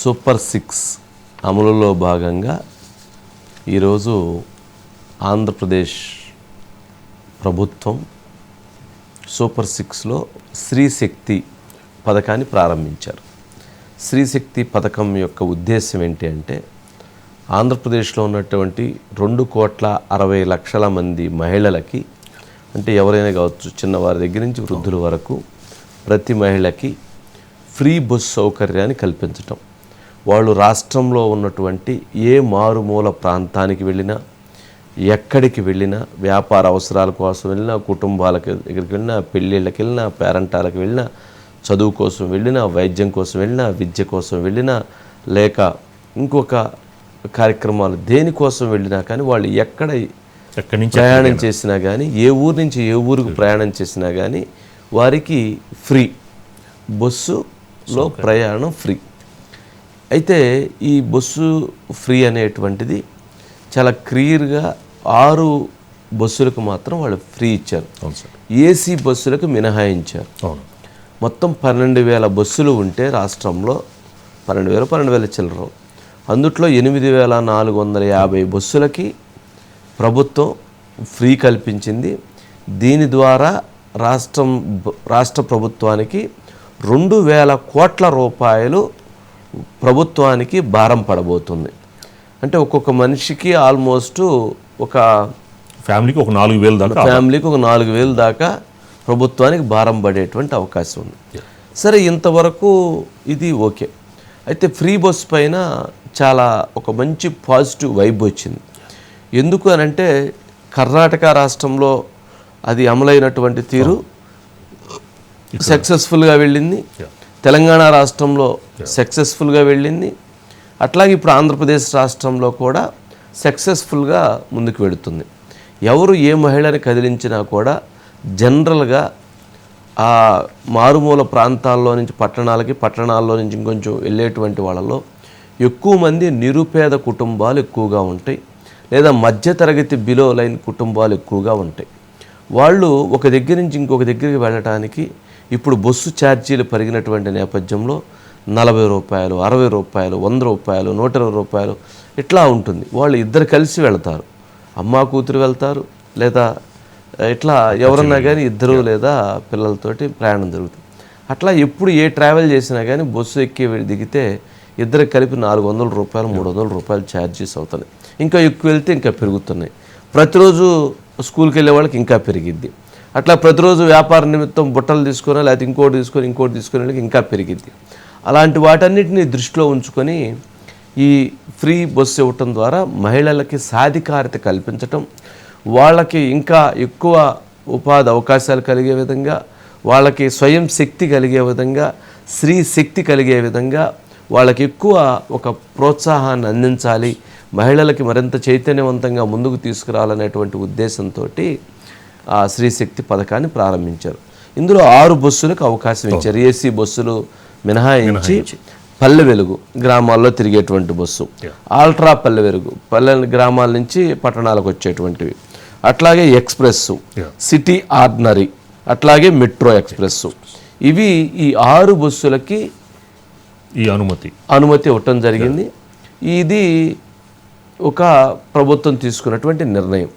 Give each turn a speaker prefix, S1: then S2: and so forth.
S1: Super six అమలులో భాగంగా ఈరోజు ఆంధ్రప్రదేశ్ ప్రభుత్వం సూపర్ సిక్స్లో స్త్రీశక్తి పథకాన్ని ప్రారంభించారు. స్త్రీశక్తి పథకం యొక్క ఉద్దేశం ఏంటి అంటే ఆంధ్రప్రదేశ్లో ఉన్నటువంటి రెండు కోట్ల అరవై లక్షల మంది మహిళలకి అంటే ఎవరైనా కావచ్చు చిన్నవారి దగ్గర నుంచి వృద్ధుల వరకు ప్రతి మహిళకి ఫ్రీ బస్ సౌకర్యాన్ని కల్పించటం. వాళ్ళు రాష్ట్రంలో ఉన్నటువంటి ఏ మారుమూల ప్రాంతానికి వెళ్ళినా ఎక్కడికి వెళ్ళినా వ్యాపార అవసరాల కోసం వెళ్ళినా కుటుంబాలకు దగ్గరికి వెళ్ళినా పెళ్ళిళ్ళకి వెళ్ళినా పేరంటాలకు వెళ్ళినా చదువు కోసం వెళ్ళినా వైద్యం కోసం వెళ్ళినా విద్య కోసం వెళ్ళినా లేక ఇంకొక కార్యక్రమాలు దేనికోసం వెళ్ళినా కానీ వాళ్ళు ఎక్కడ
S2: ఎక్కడి నుంచి
S1: ప్రయాణం చేసినా కానీ ఏ ఊరు నుంచి ఏ ఊరికి ప్రయాణం చేసినా కానీ వారికి ఫ్రీ. బస్సులో ప్రయాణం ఫ్రీ. అయితే ఈ బస్సు ఫ్రీ అనేటువంటిది చాలా క్లియర్గా ఆరు బస్సులకు మాత్రం వాళ్ళు ఫ్రీ ఇచ్చారు.
S2: అవును సార్.
S1: ఏసీ బస్సులకు మినహాయించారు.
S2: అవును.
S1: మొత్తం పన్నెండు వేల బస్సులు ఉంటే రాష్ట్రంలో పన్నెండు వేల పన్నెండు వేల చిల్లర. అందుట్లో ఎనిమిది వేల నాలుగు వందల యాభై బస్సులకి ప్రభుత్వం ఫ్రీ కల్పించింది. దీని ద్వారా రాష్ట్రం రాష్ట్ర ప్రభుత్వానికి రెండు వేల కోట్ల రూపాయలు ప్రభుత్వానికి భారం పడబోతుంది. అంటే ఒక్కొక్క మనిషికి ఆల్మోస్ట్ ఒక
S2: ఫ్యామిలీకి ఒక నాలుగు వేలు దాకా
S1: ఫ్యామిలీకి ఒక నాలుగు వేలు దాకా ప్రభుత్వానికి భారం పడేటువంటి అవకాశం ఉంది. సరే ఇంతవరకు ఇది ఓకే. అయితే ఫ్రీ బస్ పైన చాలా ఒక మంచి పాజిటివ్ వైబ్ వచ్చింది. ఎందుకు అని అంటే కర్ణాటక రాష్ట్రంలో అది అమలైనటువంటి తీరు సక్సెస్ఫుల్గా వెళ్ళింది. తెలంగాణ రాష్ట్రంలో సక్సెస్ఫుల్గా వెళ్ళింది. అట్లాగే ఇప్పుడు ఆంధ్రప్రదేశ్ రాష్ట్రంలో కూడా సక్సెస్ఫుల్గా ముందుకు వెళుతుంది. ఎవరు ఏ మహిళని కదిలించినా కూడా జనరల్గా ఆ మారుమూల ప్రాంతాల్లో నుంచి పట్టణాలకి పట్టణాల్లో నుంచి ఇంకొంచెం వెళ్ళేటువంటి వాళ్ళలో ఎక్కువ మంది నిరుపేద కుటుంబాలు ఎక్కువగా ఉంటాయి. లేదా మధ్యతరగతి బిలో లైన్ కుటుంబాలు ఎక్కువగా ఉంటాయి. వాళ్ళు ఒక దగ్గర నుంచి ఇంకొక దగ్గరికి వెళ్ళటానికి ఇప్పుడు బస్సు ఛార్జీలు పెరిగినటువంటి నేపథ్యంలో నలభై రూపాయలు అరవై రూపాయలు వంద రూపాయలు నూట ఇరవై రూపాయలు ఇట్లా ఉంటుంది. వాళ్ళు ఇద్దరు కలిసి వెళ్తారు. అమ్మ కూతురు వెళ్తారు లేదా ఇట్లా ఎవరన్నా కానీ ఇద్దరు లేదా పిల్లలతోటి ప్రయాణం జరుగుతుంది. అట్లా ఎప్పుడు ఏ ట్రావెల్ చేసినా కానీ బస్సు ఎక్కి దిగితే ఇద్దరు కలిపి నాలుగు వందల రూపాయలు మూడు వందల రూపాయలు ఛార్జెస్ అవుతున్నాయి. ఇంకా ఎక్కువ వెళ్తే ఇంకా పెరుగుతున్నాయి. ప్రతిరోజు స్కూల్కి వెళ్ళే వాళ్ళకి ఇంకా పెరిగిద్ది. అట్లా ప్రతిరోజు వ్యాపార నిమిత్తం బుట్టలు తీసుకొని లేకపోతే ఇంకోటి తీసుకొని ఇంకోటి తీసుకునే వాళ్ళకి ఇంకా పెరిగిద్ది. అలాంటి వాటన్నిటిని దృష్టిలో ఉంచుకొని ఈ ఫ్రీ బస్సు ఇవ్వటం ద్వారా మహిళలకి సాధికారత కల్పించటం వాళ్ళకి ఇంకా ఎక్కువ ఉపాధి అవకాశాలు కలిగే విధంగా వాళ్ళకి స్వయం శక్తి కలిగే విధంగా స్త్రీ శక్తి కలిగే విధంగా వాళ్ళకి ఎక్కువ ఒక ప్రోత్సాహాన్ని అందించాలి. మహిళలకి మరింత చైతన్యవంతంగా ముందుకు తీసుకురావాలనేటువంటి ఉద్దేశంతో ఆ స్త్రీశక్తి పథకాన్ని ప్రారంభించారు. ఇందులో ఆరు బస్సులకు అవకాశం ఇచ్చారు. ఏసీ బస్సులు మినహాయించి పల్లె వెలుగు గ్రామాల్లో తిరిగేటువంటి బస్సు. ఆల్ట్రా పల్లె వెలుగు పల్లె గ్రామాల నుంచి పట్టణాలకు వచ్చేటువంటివి. అట్లాగే ఎక్స్ప్రెస్ సిటీ ఆర్డినరీ అట్లాగే మెట్రో ఎక్స్ప్రెస్ ఇవి ఈ ఆరు బస్సులకి
S2: ఈ అనుమతి.
S1: అనుమతి ఇవ్వటం జరిగింది. ఇది ఒక ప్రభుత్వం తీసుకున్నటువంటి నిర్ణయం.